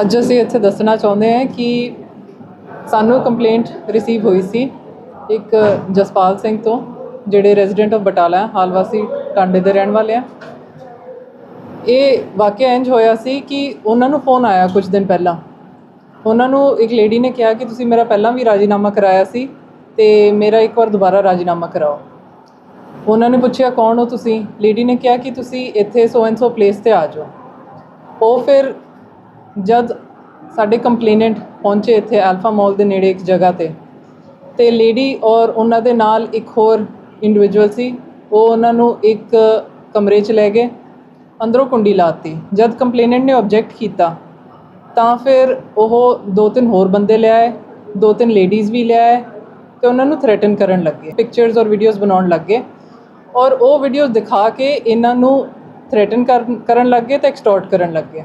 ਅੱਜ ਅਸੀਂ ਇੱਥੇ ਦੱਸਣਾ ਚਾਹੁੰਦੇ ਹਾਂ ਕਿ ਸਾਨੂੰ ਕੰਪਲੇਂਟ ਰਿਸੀਵ ਹੋਈ ਸੀ ਇੱਕ ਜਸਪਾਲ ਸਿੰਘ ਤੋਂ, ਜਿਹੜੇ ਰੈਜ਼ੀਡੈਂਟ ਆਫ ਬਟਾਲਾ ਹਾਲ ਵਾਸੀ ਟਾਂਡੇ ਦੇ ਰਹਿਣ ਵਾਲੇ ਆ। ਇਹ ਵਾਕਿਆ ਇੰਜ ਹੋਇਆ ਸੀ ਕਿ ਉਹਨਾਂ ਨੂੰ ਫੋਨ ਆਇਆ ਕੁਝ ਦਿਨ ਪਹਿਲਾਂ। ਉਹਨਾਂ ਨੂੰ ਇੱਕ ਲੇਡੀ ਨੇ ਕਿਹਾ ਕਿ ਤੁਸੀਂ ਮੇਰਾ ਪਹਿਲਾਂ ਵੀ ਰਾਜੀਨਾਮਾ ਕਰਾਇਆ ਸੀ ਤੇ ਮੇਰਾ ਇੱਕ ਵਾਰ ਦੁਬਾਰਾ ਰਾਜੀਨਾਮਾ ਕਰਾਓ। ਉਹਨਾਂ ਨੇ ਪੁੱਛਿਆ, ਕੌਣ ਹੋ ਤੁਸੀਂ? ਲੇਡੀ ਨੇ ਕਿਹਾ ਕਿ ਤੁਸੀਂ ਇੱਥੇ ਸੋ ਐਂਡ ਸੋ ਪਲੇਸ ਤੇ ਆ ਜਾਓ। ਉਹ ਫਿਰ ਜਦ ਸਾਡੇ ਕੰਪਲੇਨੈਂਟ ਪਹੁੰਚੇ ਇੱਥੇ ਅਲਫਾ ਮਾਲ ਦੇ ਨੇੜੇ ਇੱਕ ਜਗ੍ਹਾ ਤੇ ਤੇ ਲੇਡੀ ਔਰ ਉਹਨਾਂ ਦੇ ਨਾਲ ਇੱਕ ਹੋਰ ਇੰਡੀਵਿਜੂਅਲ ਸੀ, ਉਹ ਉਹਨਾਂ ਨੂੰ ਇੱਕ ਕਮਰੇ 'ਚ ਲੈ ਗਏ, ਅੰਦਰੋਂ ਕੁੰਡੀ ਲਾਤੀ। ਜਦ ਕੰਪਲੇਨੈਂਟ ਨੇ ਆਬਜੈਕਟ ਕੀਤਾ, ਤਾਂ ਫਿਰ ਉਹ ਦੋ ਤਿੰਨ ਹੋਰ ਬੰਦੇ ਲਿਆਏ ਦੋ ਤਿੰਨ ਲੇਡੀਜ਼ ਵੀ ਲਿਆਏ ਤੇ ਉਹਨਾਂ ਨੂੰ ਥ੍ਰੈਟਨ ਕਰਨ ਲੱਗੇ ਪਿਕਚਰਸ ਔਰ ਵੀਡੀਓਜ਼ ਬਣਾਉਣ ਲੱਗੇ, ਔਰ ਉਹ ਵੀਡੀਓਜ਼ ਦਿਖਾ ਕੇ ਇਹਨਾਂ ਨੂੰ ਥ੍ਰੈਟਨ ਕਰਨ ਲੱਗੇ ਤੇ ਐਕਸਟੋਰਟ ਕਰਨ ਲੱਗੇ।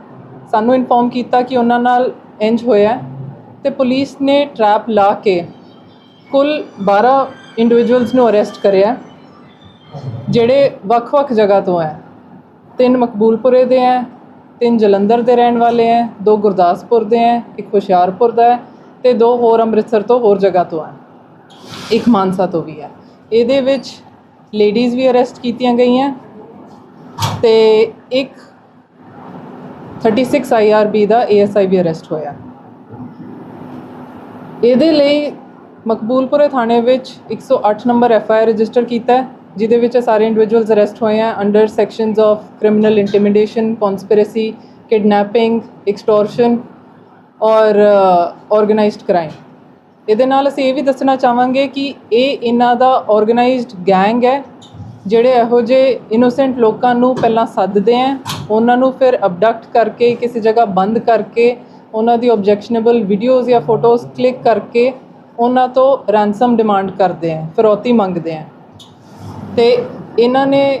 ਸਾਨੂੰ ਇਨਫੋਰਮ ਕੀਤਾ ਕਿ ਉਹਨਾਂ ਨਾਲ ਇੰਜ ਹੋਇਆ ਹੈ ਤੇ ਪੁਲਿਸ ਨੇ ਟਰੈਪ ਲਾ ਕੇ ਕੁੱਲ 12 ਇੰਡੀਵਿਜੂਅਲਸ ਨੂੰ ਅਰੈਸਟ ਕਰਿਆ ਜਿਹੜੇ ਵੱਖ-ਵੱਖ ਜਗ੍ਹਾ ਤੋਂ ਹੈ। ਤਿੰਨ ਮਕਬੂਲਪੁਰੇ ਦੇ ਹੈ, ਤਿੰਨ ਜਲੰਧਰ ਦੇ ਰਹਿਣ ਵਾਲੇ ਹੈ, ਦੋ ਗੁਰਦਾਸਪੁਰ ਦੇ ਹੈ, ਇੱਕ ਹੁਸ਼ਿਆਰਪੁਰ ਦਾ ਹੈ ਤੇ ਦੋ ਹੋਰ ਅੰਮ੍ਰਿਤਸਰ ਤੋਂ ਹੋਰ ਜਗ੍ਹਾ ਤੋਂ ਹੈ ਇੱਕ ਮਾਨਸਾ ਤੋਂ ਵੀ ਹੈ। ਇਹਦੇ ਵਿੱਚ ਲੇਡੀਜ਼ ਵੀ ਅਰੈਸਟ ਕੀਤੀਆਂ ਗਈਆਂ ਤੇ ਇੱਕ 36 ਆਈਆਰਬੀ ਦਾ ਏਐਸਆਈ ਵੀ ਅਰੈਸਟ ਹੋਇਆ। ਇਹਦੇ ਲਈ ਮਕਬੂਲਪੁਰੇ ਥਾਣੇ ਵਿੱਚ 108 ਨੰਬਰ ਐਫਆਈਆਰ ਰਜਿਸਟਰ ਕੀਤਾ ਹੈ, ਜਿਹਦੇ ਵਿੱਚ ਸਾਰੇ ਇੰਡੀਵਿਜੂਅਲਸ ਅਰੈਸਟ ਹੋਏ ਆ under sections of criminal intimidation conspiracy kidnapping extortion ਔਰ ਆਰਗੇਨਾਈਜ਼ਡ ਕ੍ਰਾਈਮ ਇਹਦੇ ਨਾਲ ਅਸੀਂ ਇਹ ਵੀ ਦੱਸਣਾ ਚਾਹਾਂਗੇ ਕਿ ਇਹ ਇਹਨਾਂ ਦਾ ਆਰਗੇਨਾਈਜ਼ਡ ਗੈਂਗ ਹੈ ਜਿਹੜੇ ਇਹੋ ਜਿਹੇ ਇਨੋਸੈਂਟ ਲੋਕਾਂ ਨੂੰ ਪਹਿਲਾਂ ਸੱਦਦੇ ਆ, ਉਹਨਾਂ ਨੂੰ ਫਿਰ ਅਬਡਕਟ ਕਰਕੇ, ਕਿਸੇ ਜਗ੍ਹਾ ਬੰਦ ਕਰਕੇ, ਉਹਨਾਂ ਦੀ ਆਬਜੈਕਸ਼ਨੇਬਲ ਵੀਡੀਓਜ਼ ਜਾਂ ਫੋਟੋਜ਼ ਕਲਿੱਕ ਕਰਕੇ ਉਹਨਾਂ ਤੋਂ ਰੈਂਸਮ ਡਿਮਾਂਡ ਕਰਦੇ ਆ, ਫਿਰੌਤੀ ਮੰਗਦੇ ਆ। ਤੇ ਇਹਨਾਂ ਨੇ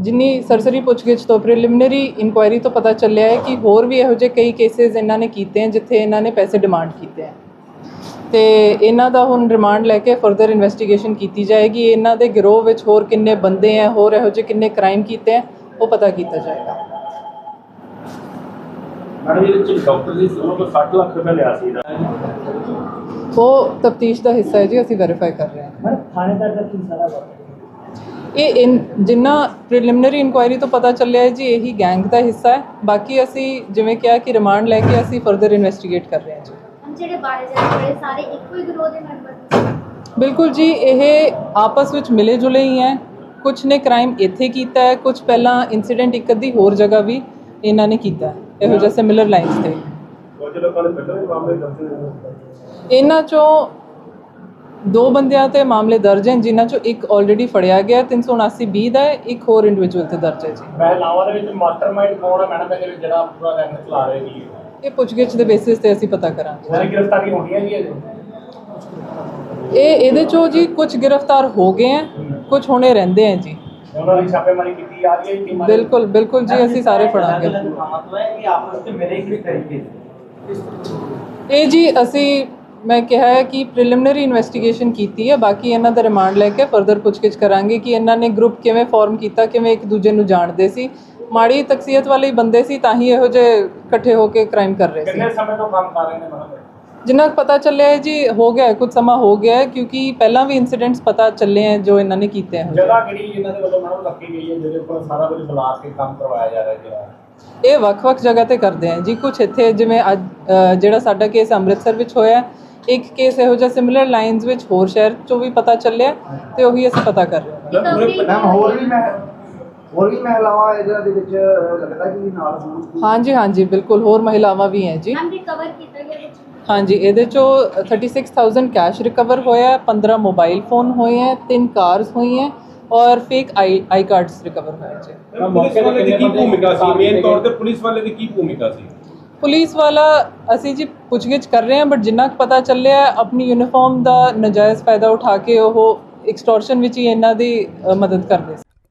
ਜਿੰਨੀ ਸਰਸਰੀ ਪੁੱਛਗਿੱਛ ਤੋਂ ਪ੍ਰੀਲਿਮਿਨਰੀ ਇਨਕੁਆਇਰੀ ਤੋਂ ਪਤਾ ਚੱਲਿਆ ਹੈ ਕਿ ਹੋਰ ਵੀ ਇਹੋ ਜਿਹੇ ਕਈ ਕੇਸਿਸ ਇਹਨਾਂ ਨੇ ਕੀਤੇ ਹਨ ਜਿੱਥੇ ਇਹਨਾਂ ਨੇ ਪੈਸੇ ਡਿਮਾਂਡ ਕੀਤੇ ਆ। ਤੇ ਇਹਨਾਂ ਦਾ ਹੁਣ ਰਿਮਾਂਡ ਲੈ ਕੇ ਫਰਦਰ ਇਨਵੈਸਟੀਗੇਸ਼ਨ ਕੀਤੀ ਜਾਏਗੀ। ਇਹਨਾਂ ਦੇ ਗਿਰੋਹ ਵਿੱਚ ਹੋਰ ਕਿੰਨੇ ਬੰਦੇ ਆ ਹੋਰ ਇਹੋ ਜਿਹੇ ਕਿੰਨੇ ਕ੍ਰਾਈਮ ਕੀਤੇ ਆ ਉਹ ਪਤਾ ਕੀਤਾ ਜਾਏਗਾ। ਮੈਡਮ ਇਹ ਵਿੱਚ ਡਾਕਟਰ ਦੀ ਉਹਨਾਂ ਤੋਂ 60 ਲੱਖ ਰੁਪਏ ਲਿਆ ਸੀ ਇਹਦਾ ਉਹ ਤਫਤੀਸ਼ ਦਾ ਹਿੱਸਾ ਹੈ ਜੀ ਅਸੀਂ ਵੈਰੀਫਾਈ ਕਰ ਰਹੇ ਹਾਂ। ਮੈਂ ਥਾਣੇਦਾਰ ਦਾ ਕੀ ਸਾਰਾ ਵਾ ਇਹ ਇਨ ਜਿੰਨਾ ਪ੍ਰੀਲਿਮਿਨਰੀ ਇਨਕੁਆਇਰੀ ਤੋਂ ਪਤਾ ਚੱਲਿਆ ਹੈ ਜੀ ਇਹੀ ਗੈਂਗ ਦਾ ਹਿੱਸਾ ਹੈ। ਬਾਕੀ ਅਸੀਂ ਜਿਵੇਂ ਕਿਹਾ ਕਿ ਰਿਮਾਂਡ ਲੈ ਕੇ ਅਸੀਂ ਫਰਦਰ ਇਨਵੈਸਟੀਗੇਟ ਕਰ ਰਹੇ ਹਾਂ ਜੀ। ਜਿਹੜੇ ਬਾਰੇ ਜਾਣੇ ਹੋਏ ਸਾਰੇ ਇੱਕੋ ਹੀ ਗਰੋਹ ਦੇ ਮੈਂਬਰ ਨੇ। ਬਿਲਕੁਲ ਜੀ ਇਹ ਆਪਸ ਵਿੱਚ ਮਿਲੇ ਜੁਲੇ ਹੀ ਹੈ। ਕੁਝ ਨੇ ਕ੍ਰਾਈਮ ਇੱਥੇ ਕੀਤਾ ਹੈ ਕੁਝ ਪਹਿਲਾਂ ਇਨਸੀਡੈਂਟ ਇੱਕ ਅੱਧੀ ਹੋਰ ਜਗ੍ਹਾ ਵੀ ਇਹਨਾਂ ਨੇ ਕੀਤਾ ਹੈ, ਇਹੋ ਜਿਹਾ ਸਿਮਿਲਰ ਲਾਈਨਸ ਤੇ। ਇਹਨਾਂ ਚੋਂ ਦੋ ਬੰਦਿਆਂ ਤੇ ਮਾਮਲੇ ਦਰਜ ਹਨ ਜਿਨ੍ਹਾਂ ਚੋਂ ਇੱਕ ਆਲਰੇਡੀ ਫੜਿਆ ਗਿਆ ਹੈ, 379 ਬੀ ਦਾ ਹੈ ਇੱਕ ਹੋਰ ਇੰਡੀਵਿਜੂਅਲ ਤੇ ਦਰਜ ਹੈ ਜੀ। ਮਹਿਲਾਵਾਂ ਦੇ ਵਿੱਚ ਮਾਸਟਰਮਾਈਂਡ ਕੌਣ ਹੈ? ਮੈਡਮ ਇਹਦੇ ਵਿੱਚ ਜਿਹੜਾ ਪੂਰਾ ਰੈਂਕ ਚਲਾ ਰਹੇ ਜੀ ਇਹ ਪੁੱਛਗਿੱਛ ਦੇ ਬੇਸਿਸ ਤੇ ਅਸੀਂ ਪਤਾ ਕਰਾਂਗੇ। ਸਾਰੀ ਗ੍ਰਿਫਤਾਰੀ ਹੋਣੀ ਹੈ ਜੀ? ਇਹ ਇਹਦੇ ਚੋਂ ਜੀ ਕੁਝ ਗ੍ਰਿਫਤਾਰ ਹੋ ਗਏ ਹੈ ਕੁਝ ਹੋਣੇ ਰਹਿੰਦੇ ਹੈ ਜੀ। ਉਹਨਾਂ ਦੀ ਛਾਪੇਮਾਰੀ ਕੀਤੀ ਜਾ ਰਹੀ ਹੈ ਟੀਮਾਂ। ਬਿਲਕੁਲ ਬਿਲਕੁਲ ਜੀ ਅਸੀਂ ਸਾਰੇ ਫੜਾਂਗੇ। ਇਹ ਆਪਸ ਵਿੱਚ ਮਿਲੇ ਕਿਸ ਤਰੀਕੇ ਇਹ ਜੀ ਅਸੀਂ ਮੈਂ ਕਿਹਾ ਹੈ ਕਿ ਪ੍ਰੀਲਿਮਿਨਰੀ ਇਨਵੈਸਟੀਗੇਸ਼ਨ ਕੀਤੀ ਹੈ ਬਾਕੀ ਇਹਨਾਂ ਦਾ ਰਿਮਾਂਡ ਲੈ ਕੇ ਫਰਦਰ ਪੁੱਛਗਿੱਛ ਕਰਾਂਗੇ ਕਿ ਇਹਨਾਂ ਨੇ ਗਰੁੱਪ ਕਿਵੇਂ ਫਾਰਮ ਕੀਤਾ ਕਿਵੇਂ ਇੱਕ ਦੂਜੇ ਨੂੰ ਜਾਣਦੇ ਸੀ। ਮਾੜੀ ਤਕਸੀਅਤ ਵਾਲੇ ਹੀ ਬੰਦੇ ਸੀ ਤਾਂ ਹੀ ਇਹੋ ਜਿਹੇ ਇਕੱਠੇ ਹੋ ਕੇ ਕ੍ਰਾਈਮ ਕਰ ਰਹੇ ਸੀ। ਕਿੰਨੇ ਸਮੇਂ ਤੋਂ ਕੰਮ ਕਰ ਰਹੇ ਨੇ ਮੈਡਮ ਜਿੰਨਾ ਕੁ ਪਤਾ ਚੱਲਿਆ ਹੈ ਜੀ ਹੋ ਗਿਆ ਹੈ, ਕੁਝ ਸਮਾਂ ਹੋ ਗਿਆ ਹੈ ਕਿਉਂਕਿ ਪਹਿਲਾਂ ਵੀ ਇਨਸੀਡੈਂਟਸ ਪਤਾ ਚੱਲੇ ਹੈ ਜੋ ਇਹਨਾਂ ਨੇ ਕੀਤੇ ਹਨ ਜਗ੍ਹਾ ਕਿਹੜੀ ਇਹਨਾਂ ਦੇ ਵੱਲੋਂ ਮੈਡਮ ਰੱਖੀ ਗਈ ਹੈ ਜਿਹਦੇ ਉੱਪਰ ਸਾਰਾ ਕੁਝ ਬੁਲਾ ਕੇ ਕੰਮ ਕਰਵਾਇਆ ਜਾ ਰਿਹਾ ਜਿਹੜਾ? ਇਹ ਵੱਖ-ਵੱਖ ਜਗ੍ਹਾ ਤੇ ਕਰਦੇ ਆ ਜੀ। ਕੁਝ ਇੱਥੇ ਜਿਵੇਂ ਅੱਜ ਅ, ਜਿਹੜਾ ਸਾਡਾ ਕੇਸ ਅੰਮ੍ਰਿਤਸਰ ਵਿੱਚ ਹੋਇਆ ਹੈ, ਇੱਕ ਕੇਸ ਇਹੋ ਜਿਹਾ ਸਿਮਿਲਰ ਲਾਈਨਸ ਵਿੱਚ ਹੋਰ ਸ਼ਹਿਰ ਚੋਂ ਵੀ ਪਤਾ ਚੱਲਿਆ ਤੇ ਉਹੀ ਅਸੀਂ ਪਤਾ ਕਰ ਰਹੇ ਹਾਂ। ਮੈਮ ਹੋਰ ਵੀ ਮੈਂ ਹੋਰ ਵੀ ਮਹਿਲਾਵਾਂ ਇਹਨਾਂ ਦੇ ਵਿੱਚ ਲੱਗਦਾ ਕਿ ਨਾਲ ਹੋਣ? ਹਾਂਜੀ ਹਾਂਜੀ ਬਿਲਕੁਲ ਹੋਰ ਮਹਿਲਾਵਾਂ ਵੀ ਹੈ ਜੀ। ਮੈਮ ਰਿਕਵਰ ਕੀਤਾ ਗਿਆ ਵਿੱਚ? ਹਾਂਜੀ ਇਹਦੇ ਚੋਂ 36000 ਕੈਸ਼ ਰਿਕਵਰ ਹੋਇਆ ਹੈ 15 ਮੋਬਾਈਲ ਫੋਨ ਹੋਏ ਹੈ ਤਿੰਨ ਕਾਰਸ ਹੋਈ ਹੈ ਔਰ fake I I cards recover ਹੋਏ ਜੀ। ਪੁਲਿਸ ਵਾਲੇ ਦੀ ਕੀ ਭੂਮਿਕਾ ਸੀ? ਮੇਨ ਤੌਰ ਤੇ ਪੁਲਿਸ ਵਾਲੇ ਦੀ ਕੀ ਭੂਮਿਕਾ ਸੀ? ਪੁਲਿਸ ਵਾਲਾ ਅਸੀਂ ਜੀ ਪੁੱਛਗਿੱਛ ਕਰ ਰਹੇ ਹਾਂ ਬਟ ਜਿੰਨਾ ਕੁ ਪਤਾ ਚੱਲਿਆ ਹੈ, ਆਪਣੀ ਯੂਨੀਫਾਰਮ ਦਾ ਨਜਾਇਜ਼ ਫਾਇਦਾ ਉਠਾ ਕੇ ਉਹ ਐਕਸਟੋਰਸ਼ਨ ਵਿੱਚ ਹੀ ਇਹਨਾਂ ਦੀ ਮਦਦ ਕਰਦੇ ਸੀ।